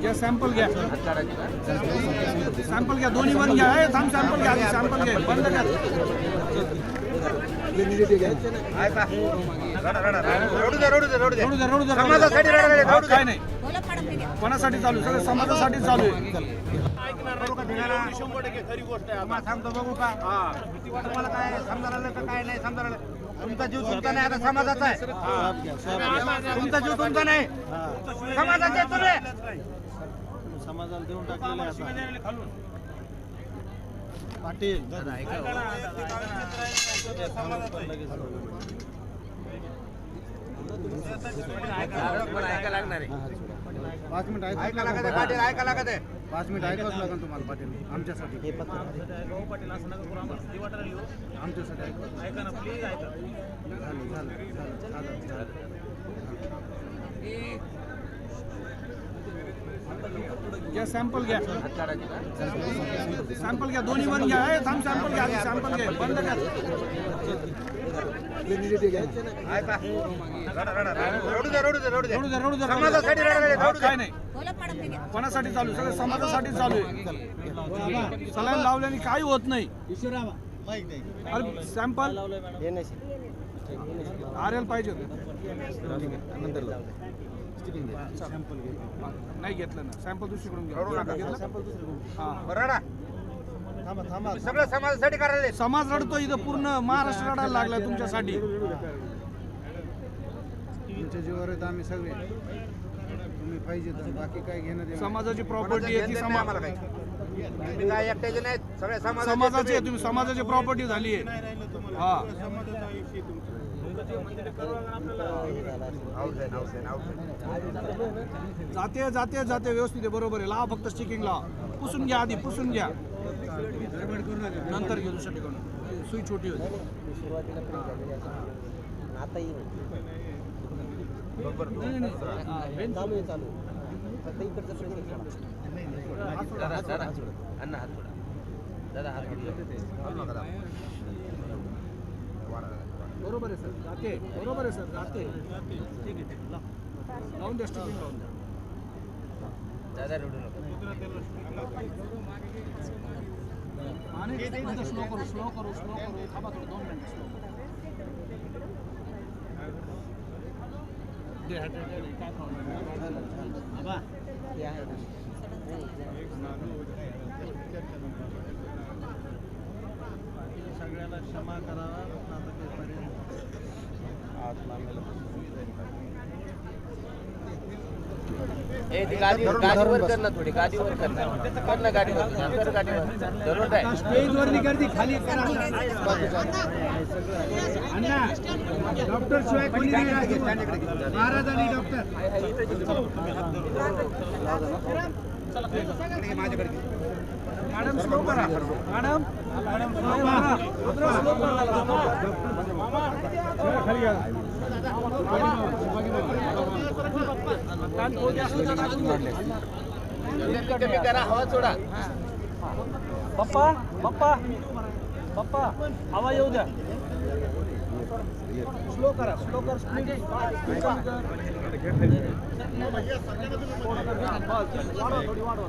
घ्या सॅम्पल घ्या. सॅम्पल घ्या दोन्ही पण घ्या. हे थांब सॅम्पल घ्या सॅम्पल घ्या बंद घ्या रडू द्या रडू द्या रडू काय नाही कोणासाठी चालू सगळं समाजासाठी चालू आहे. तुम्हाला सांगतो बघू का तुम्हाला काय समजायला लागलं का काय नाही समजा लागलं? तुमचा जीव तुमचा नाही आता समाजाचा आहे. तुमचा जीव तुमचा नाही. समाजाचा आहे तुम्ही. समाजाला देऊन टाकलेलं आहे आता. पाटील पाच मिनिट ऐका लागत आहे, लागेल पाटील ऐका लागत आहे. पाच मिनिट ऐकावंच लागेल तुम्हाला पाटील आमच्यासाठी. आमच्यासाठी ऐका. झालं झालं झालं झालं घ्या सॅम्पल घ्या. सॅम्पल घ्या दोन्ही पण घ्या. थांब सॅम्पल घ्या सॅम्पल घ्या बंद हा, नाही. कोणासाठी चालू? सगळं समाजासाठी चालू आहे. सलाईन लावल्याने काही होत नाही. अरे सॅम्पल आर एल पाहिजे होतं. नाही घेतलं ना. सॅम्पल दुसरीकडून. घेतलं? हा. सगळं समाजासाठी करायला समाज रडतो इथं. पूर्ण महाराष्ट्र रडायला लागला तुमच्यासाठी. तुमच्या जीवावर आहेत आम्ही सगळे. तुम्ही पाहिजे तर बाकी काय घेणं समाजाची प्रॉपर्टी आहे ती नाही समा आम्हाला काही. तुम्ही काय एकट्याचे नाहीत सगळे समाजाचे समाजाची आहे तुम्ही. तुम्ही समाजाची प्रॉपर्टी झाली आहे. हा. आहे, आहे, आहे. जाते जाते जाते व्यवस्थित आहे बरोबर आहे. लावा फक्त स्टिकिंग लावा पुसून घ्या आधी पुसून घ्या. नंतर घेऊ दुसऱ्या ठिकाणी सुई छोटी होती. नाही, नाही, नाही. हा, बेंच. बरोबर आहे सर जाते बरोबर आहे सर जाते ठीक आहे ठीक आहे. लावून द्या स्टिकिंग लावून द्या आणि स्लो करू स्लो करू स्लो करू थांबा थोडं दोन मिनिटं स्लो करू सगळ्याला क्षमा करावा आता ते पर्यंत ए ती गादी गादीवर कर ना थोडी गादीवर कर ना. कर ना गाडीवर कर गाडीवर. जरूर आहे स्टेजवरली गर्दी खाली करा. अण्णा डॉक्टर शिवाय कोणी नाही. राहत. महाराज आणि डॉक्टर. मॅडम स्लो करा मॅडम मॅडम स्लो करा. स्लो करा. खाली घ्या. कमी करा हवा सोडा पप्पा पप्पा पप्पा हवा येऊ द्या स्लो करा स्लो कर स्पीड. वाढवा, थोडी वाढवा.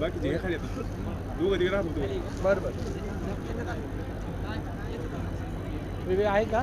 बाकी हे खाली येतात. दोघं तिकडे राहत होतो बरं बरं. आहे का?